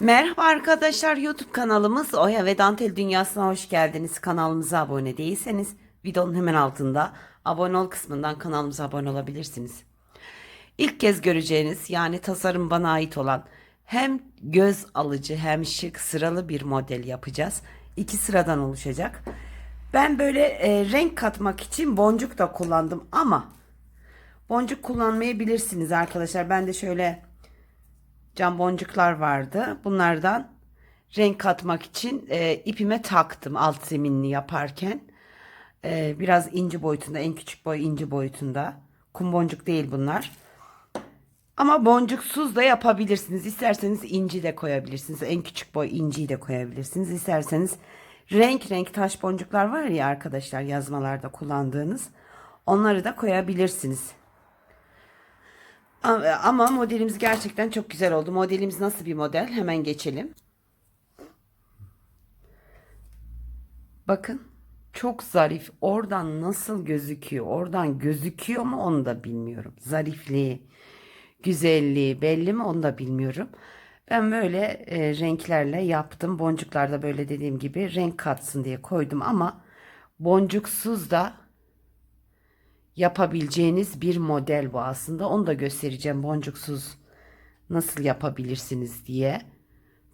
Merhaba arkadaşlar YouTube kanalımız Oya ve Dantel Dünyası'na hoş geldiniz. Kanalımıza abone değilseniz videonun hemen altında abone ol kısmından kanalımıza abone olabilirsiniz. İlk kez göreceğiniz yani tasarım bana ait olan hem göz alıcı hem şık sıralı bir model yapacağız. İki sıradan oluşacak. Ben böyle e, renk katmak için boncuk da kullandım ama boncuk kullanmayabilirsiniz arkadaşlar. Ben de şöyle cam boncuklar vardı. Bunlardan renk katmak için e, ipime taktım alt zeminini yaparken. E, biraz ince boyutunda, en küçük boy ince boyutunda. Kum boncuk değil bunlar. Ama boncuksuz da yapabilirsiniz. İsterseniz inci de koyabilirsiniz. En küçük boy inciyi de koyabilirsiniz. İsterseniz renk renk taş boncuklar var ya arkadaşlar yazmalarda kullandığınız. Onları da koyabilirsiniz. Ama modelimiz gerçekten çok güzel oldu. Modelimiz nasıl bir model? Hemen geçelim. Bakın çok zarif. Oradan nasıl gözüküyor? Oradan gözüküyor mu onu da bilmiyorum. Zarifliği, güzelliği belli mi onu da bilmiyorum. Ben böyle e, renklerle yaptım. Boncuklar da böyle dediğim gibi renk katsın diye koydum ama boncuksuz da yapabileceğiniz bir model bu aslında. Onu da göstereceğim boncuksuz nasıl yapabilirsiniz diye.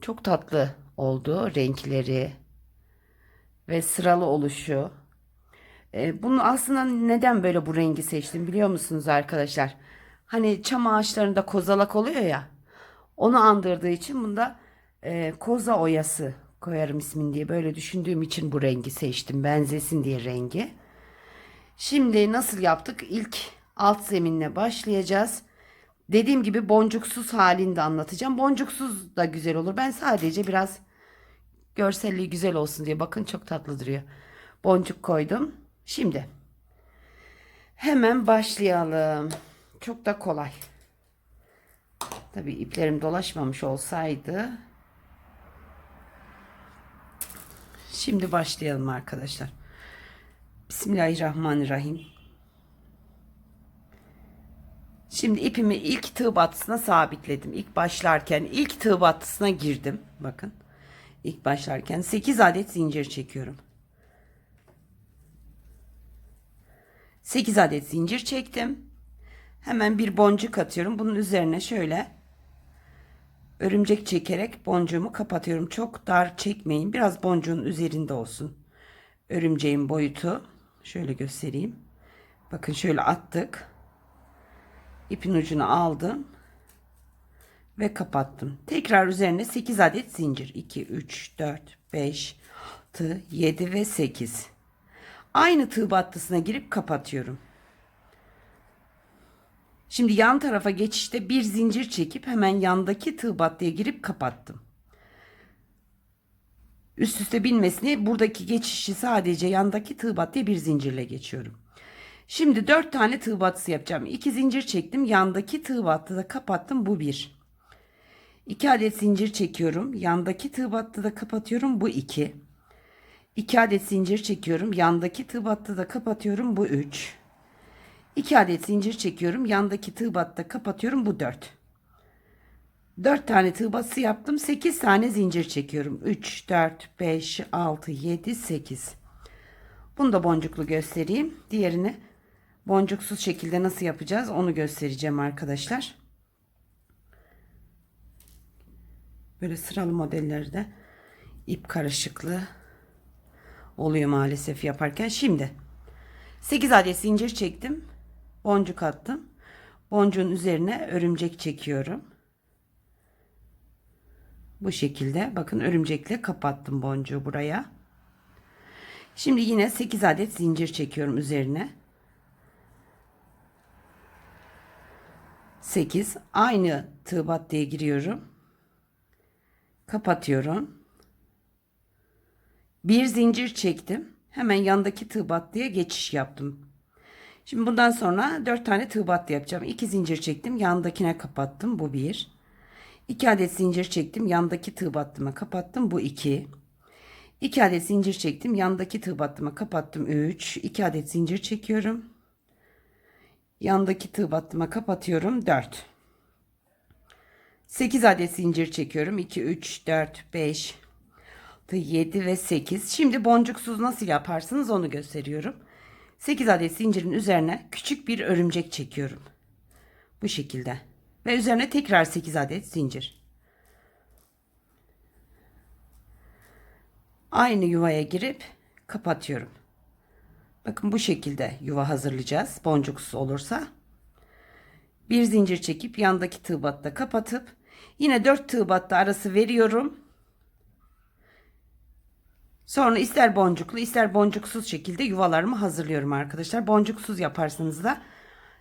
Çok tatlı oldu renkleri ve sıralı oluşu. Ee, bunu aslında neden böyle bu rengi seçtim biliyor musunuz arkadaşlar? Hani çam ağaçlarında kozalak oluyor ya. Onu andırdığı için bunda e, koza oyası koyarım ismini diye böyle düşündüğüm için bu rengi seçtim. Benzesin diye rengi. Şimdi nasıl yaptık? İlk alt zeminle başlayacağız. Dediğim gibi boncuksuz halini de anlatacağım. Boncuksuz da güzel olur. Ben sadece biraz görselliği güzel olsun diye. Bakın çok tatlı duruyor. Boncuk koydum. Şimdi hemen başlayalım. Çok da kolay. Tabii iplerim dolaşmamış olsaydı. Şimdi başlayalım arkadaşlar. Bismillahirrahmanirrahim. Şimdi ipimi ilk tığ battısına sabitledim. İlk başlarken ilk tığ battısına girdim. Bakın. İlk başlarken 8 adet zincir çekiyorum. 8 adet zincir çektim. Hemen bir boncuk atıyorum. Bunun üzerine şöyle örümcek çekerek boncuğumu kapatıyorum. Çok dar çekmeyin. Biraz boncuğun üzerinde olsun. Örümceğin boyutu. Şöyle göstereyim. Bakın şöyle attık. İpin ucunu aldım. Ve kapattım. Tekrar üzerine 8 adet zincir. 2, 3, 4, 5, 6, 7 ve 8. Aynı tığ battısına girip kapatıyorum. Şimdi yan tarafa geçişte bir zincir çekip hemen yandaki tığ battıya girip kapattım. Üst üste binmesini buradaki geçişi sadece yandaki tığ battıya bir zincirle geçiyorum. Şimdi 4 tane tığ yapacağım. 2 zincir çektim. Yandaki tığ battıda kapattım. Bu 1. 2 adet zincir çekiyorum. Yandaki tığ battıda kapatıyorum. Bu 2. 2 adet zincir çekiyorum. Yandaki tığ battıda kapatıyorum. Bu 3. 2 adet zincir çekiyorum. Yandaki tığ battıda kapatıyorum. Bu 4. 4 tane tığ batısı yaptım. 8 tane zincir çekiyorum. 3, 4, 5, 6, 7, 8. Bunu da boncuklu göstereyim. Diğerini boncuksuz şekilde nasıl yapacağız onu göstereceğim arkadaşlar. Böyle sıralı modellerde ip karışıklığı oluyor maalesef yaparken. Şimdi 8 adet zincir çektim. Boncuk attım. Boncuğun üzerine örümcek çekiyorum. Bu şekilde bakın örümcekle kapattım boncuğu buraya. Şimdi yine 8 adet zincir çekiyorum üzerine. 8 aynı tığ battıya giriyorum. Kapatıyorum. Bir zincir çektim. Hemen yandaki tığ battıya geçiş yaptım. Şimdi bundan sonra 4 tane tığ battı yapacağım. 2 zincir çektim. Yandakine kapattım. Bu 1. 2 adet zincir çektim. Yandaki tığ battıma kapattım. Bu 2. 2 adet zincir çektim. Yandaki tığ battıma kapattım. 3. 2 adet zincir çekiyorum. Yandaki tığ battıma kapatıyorum. 4. 8 adet zincir çekiyorum. 2, 3, 4, 5, 6, 7 ve 8. Şimdi boncuksuz nasıl yaparsınız onu gösteriyorum. 8 adet zincirin üzerine küçük bir örümcek çekiyorum. Bu şekilde. Ve üzerine tekrar 8 adet zincir. Aynı yuvaya girip kapatıyorum. Bakın bu şekilde yuva hazırlayacağız. Boncuksuz olursa. Bir zincir çekip yandaki tığ batta kapatıp yine 4 tığ batta arası veriyorum. Sonra ister boncuklu ister boncuksuz şekilde yuvalarımı hazırlıyorum arkadaşlar. Boncuksuz yaparsanız da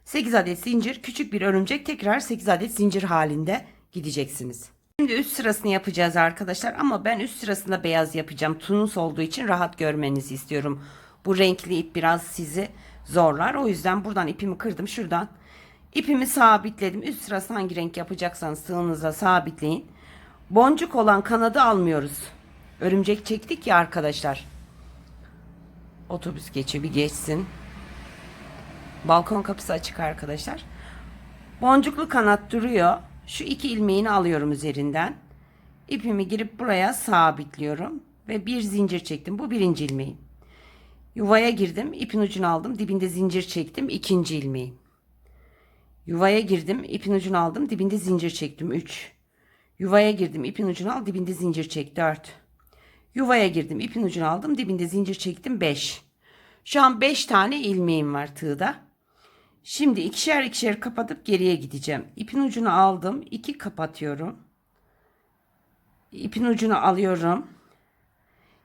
8 adet zincir küçük bir örümcek tekrar 8 adet zincir halinde gideceksiniz. Şimdi üst sırasını yapacağız arkadaşlar ama ben üst sırasında beyaz yapacağım. Tunus olduğu için rahat görmenizi istiyorum. Bu renkli ip biraz sizi zorlar. O yüzden buradan ipimi kırdım. Şuradan ipimi sabitledim. Üst sırası hangi renk yapacaksanız tığınıza sabitleyin. Boncuk olan kanadı almıyoruz. Örümcek çektik ya arkadaşlar. Otobüs geçiyor bir geçsin. Balkon kapısı açık arkadaşlar. Boncuklu kanat duruyor. Şu iki ilmeğini alıyorum üzerinden. İpimi girip buraya sabitliyorum. Ve bir zincir çektim. Bu birinci ilmeğim. Yuvaya girdim. ipin ucunu aldım. Dibinde zincir çektim. ikinci ilmeğim. Yuvaya girdim. ipin ucunu aldım. Dibinde zincir çektim. 3. Yuvaya girdim. ipin ucunu al. Dibinde zincir çek. 4. Yuvaya girdim. ipin ucunu aldım. Dibinde zincir çektim. 5. Şu an 5 tane ilmeğim var tığda. Şimdi ikişer ikişer kapatıp geriye gideceğim. İpin ucunu aldım. 2 kapatıyorum. İpin ucunu alıyorum.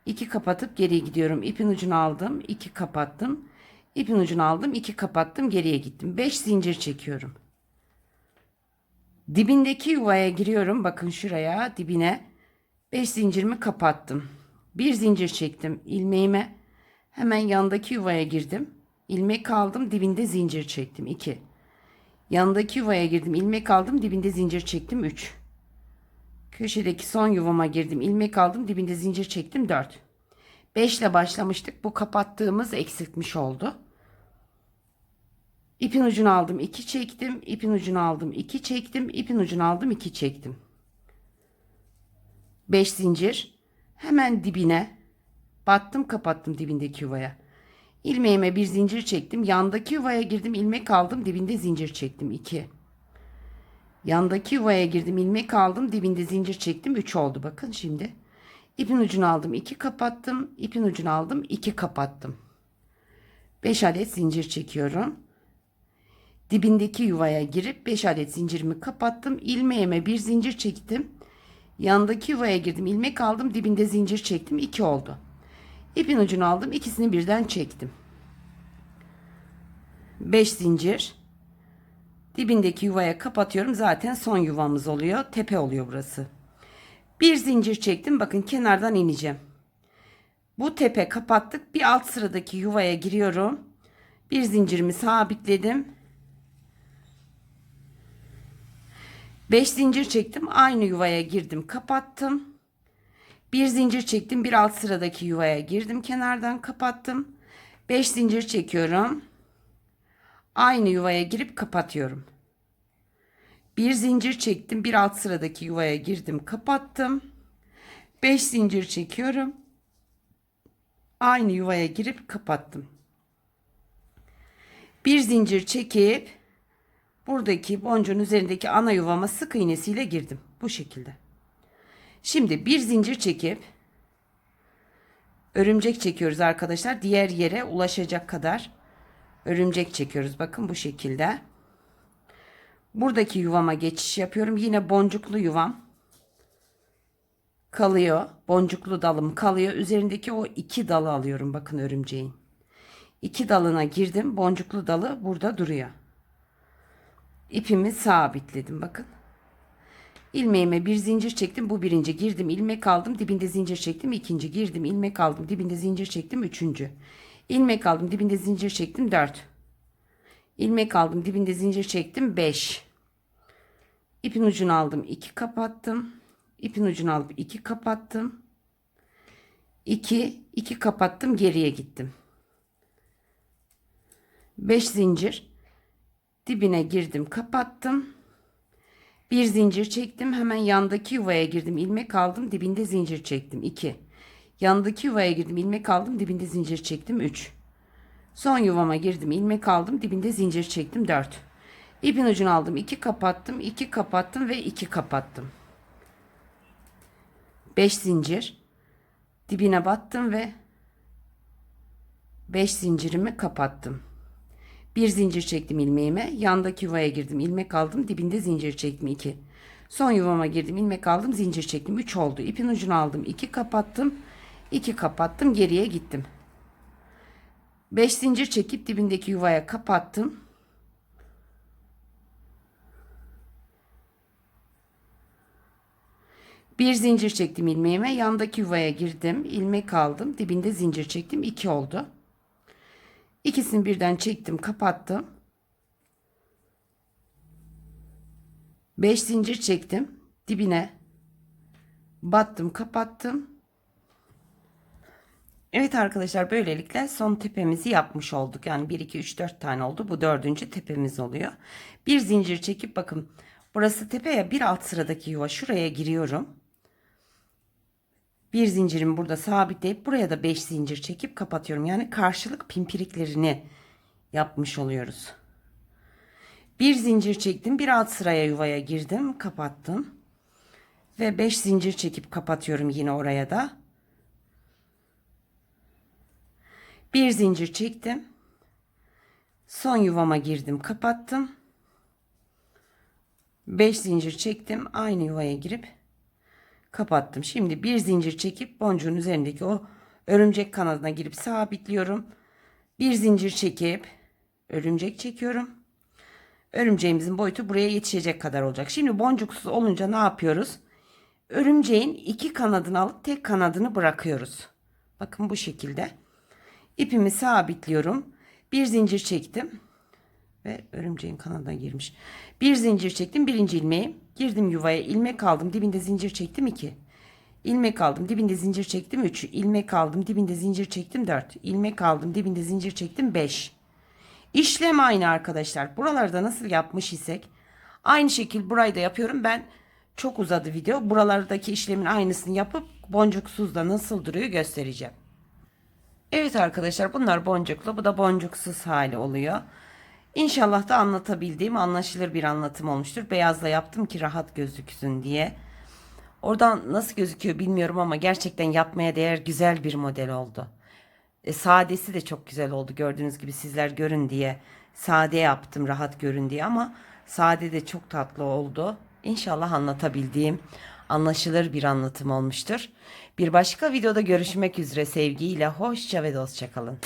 2 kapatıp geriye gidiyorum. İpin ucunu aldım. 2 kapattım. İpin ucunu aldım. 2 kapattım. Geriye gittim. 5 zincir çekiyorum. Dibindeki yuvaya giriyorum. Bakın şuraya dibine 5 zincirimi kapattım. Bir zincir çektim ilmeğime. Hemen yandaki yuvaya girdim. İlmek aldım. Dibinde zincir çektim. 2. Yandaki yuvaya girdim. ilmek aldım. Dibinde zincir çektim. 3. Köşedeki son yuvama girdim. ilmek aldım. Dibinde zincir çektim. 4. 5 ile başlamıştık. Bu kapattığımız eksiltmiş oldu. İpin ucunu aldım. 2 çektim. İpin ucunu aldım. 2 çektim. İpin ucunu aldım. 2 çektim. 5 zincir. Hemen dibine battım kapattım dibindeki yuvaya. İlmeğime bir zincir çektim. Yandaki yuvaya girdim. ilmek aldım. Dibinde zincir çektim. 2. Yandaki yuvaya girdim. ilmek aldım. Dibinde zincir çektim. 3 oldu. Bakın şimdi. İpin ucunu aldım. 2 kapattım. İpin ucunu aldım. 2 kapattım. 5 adet zincir çekiyorum. Dibindeki yuvaya girip 5 adet zincirimi kapattım. İlmeğime bir zincir çektim. Yandaki yuvaya girdim. ilmek aldım. Dibinde zincir çektim. 2 oldu. İpin ucunu aldım. ikisini birden çektim. 5 zincir. Dibindeki yuvaya kapatıyorum. Zaten son yuvamız oluyor. Tepe oluyor burası. Bir zincir çektim. Bakın kenardan ineceğim. Bu tepe kapattık. Bir alt sıradaki yuvaya giriyorum. Bir zincirimi sabitledim. 5 zincir çektim. Aynı yuvaya girdim. Kapattım. Bir zincir çektim. Bir alt sıradaki yuvaya girdim. Kenardan kapattım. 5 zincir çekiyorum. Aynı yuvaya girip kapatıyorum. Bir zincir çektim. Bir alt sıradaki yuvaya girdim. Kapattım. 5 zincir çekiyorum. Aynı yuvaya girip kapattım. Bir zincir çekip buradaki boncuğun üzerindeki ana yuvama sık iğnesiyle girdim. Bu şekilde. Şimdi bir zincir çekip örümcek çekiyoruz arkadaşlar. Diğer yere ulaşacak kadar örümcek çekiyoruz. Bakın bu şekilde. Buradaki yuvama geçiş yapıyorum. Yine boncuklu yuvam kalıyor. Boncuklu dalım kalıyor. Üzerindeki o iki dalı alıyorum. Bakın örümceğin. İki dalına girdim. Boncuklu dalı burada duruyor. İpimi sabitledim. Bakın. İlmeğime bir zincir çektim. Bu birinci girdim. ilmek aldım. Dibinde zincir çektim. ikinci girdim. ilmek aldım. Dibinde zincir çektim. Üçüncü. ilmek aldım. Dibinde zincir çektim. Dört. ilmek aldım. Dibinde zincir çektim. Beş. İpin ucunu aldım. 2 kapattım. İpin ucunu alıp 2 kapattım. 2 2 kapattım. Geriye gittim. 5 zincir dibine girdim, kapattım. Bir zincir çektim. Hemen yandaki yuvaya girdim. ilmek aldım. Dibinde zincir çektim. 2. Yandaki yuvaya girdim. ilmek aldım. Dibinde zincir çektim. 3. Son yuvama girdim. ilmek aldım. Dibinde zincir çektim. 4. İpin ucunu aldım. 2 kapattım. 2 kapattım ve 2 kapattım. 5 zincir. Dibine battım ve 5 zincirimi kapattım. Bir zincir çektim ilmeğime. Yandaki yuvaya girdim. ilmek aldım. Dibinde zincir çektim 2. Son yuvama girdim. ilmek aldım. Zincir çektim. 3 oldu. İpin ucunu aldım. 2 kapattım. 2 kapattım. Geriye gittim. 5 zincir çekip dibindeki yuvaya kapattım. Bir zincir çektim ilmeğime. Yandaki yuvaya girdim. ilmek aldım. Dibinde zincir çektim. 2 oldu. İkisini birden çektim, kapattım. 5 zincir çektim. Dibine battım, kapattım. Evet arkadaşlar böylelikle son tepemizi yapmış olduk. Yani 1 2 3 4 tane oldu. Bu dördüncü tepemiz oluyor. Bir zincir çekip bakın burası tepe ya bir alt sıradaki yuva şuraya giriyorum. Bir zincirimi burada sabitleyip buraya da 5 zincir çekip kapatıyorum. Yani karşılık pimpiriklerini yapmış oluyoruz. Bir zincir çektim. Bir alt sıraya yuvaya girdim. Kapattım. Ve 5 zincir çekip kapatıyorum yine oraya da. Bir zincir çektim. Son yuvama girdim. Kapattım. 5 zincir çektim. Aynı yuvaya girip kapattım. Şimdi bir zincir çekip boncuğun üzerindeki o örümcek kanadına girip sabitliyorum. Bir zincir çekip örümcek çekiyorum. Örümceğimizin boyutu buraya yetişecek kadar olacak. Şimdi boncuksuz olunca ne yapıyoruz? Örümceğin iki kanadını alıp tek kanadını bırakıyoruz. Bakın bu şekilde. İpimi sabitliyorum. Bir zincir çektim. Ve örümceğin kanadına girmiş. Bir zincir çektim. Birinci ilmeği. Girdim yuvaya. ilmek aldım. Dibinde zincir çektim. 2. ilmek aldım. Dibinde zincir çektim. 3. ilmek aldım. Dibinde zincir çektim. 4. ilmek aldım. Dibinde zincir çektim. 5. İşlem aynı arkadaşlar. Buralarda nasıl yapmış isek aynı şekil burayı da yapıyorum. Ben çok uzadı video. Buralardaki işlemin aynısını yapıp boncuksuz da nasıl duruyor göstereceğim. Evet arkadaşlar bunlar boncuklu. Bu da boncuksuz hali oluyor. İnşallah da anlatabildiğim anlaşılır bir anlatım olmuştur. Beyazla yaptım ki rahat gözüksün diye. Oradan nasıl gözüküyor bilmiyorum ama gerçekten yapmaya değer güzel bir model oldu. E, sadesi de çok güzel oldu gördüğünüz gibi sizler görün diye. Sade yaptım rahat görün diye ama sade de çok tatlı oldu. İnşallah anlatabildiğim anlaşılır bir anlatım olmuştur. Bir başka videoda görüşmek üzere sevgiyle hoşça ve dostça kalın.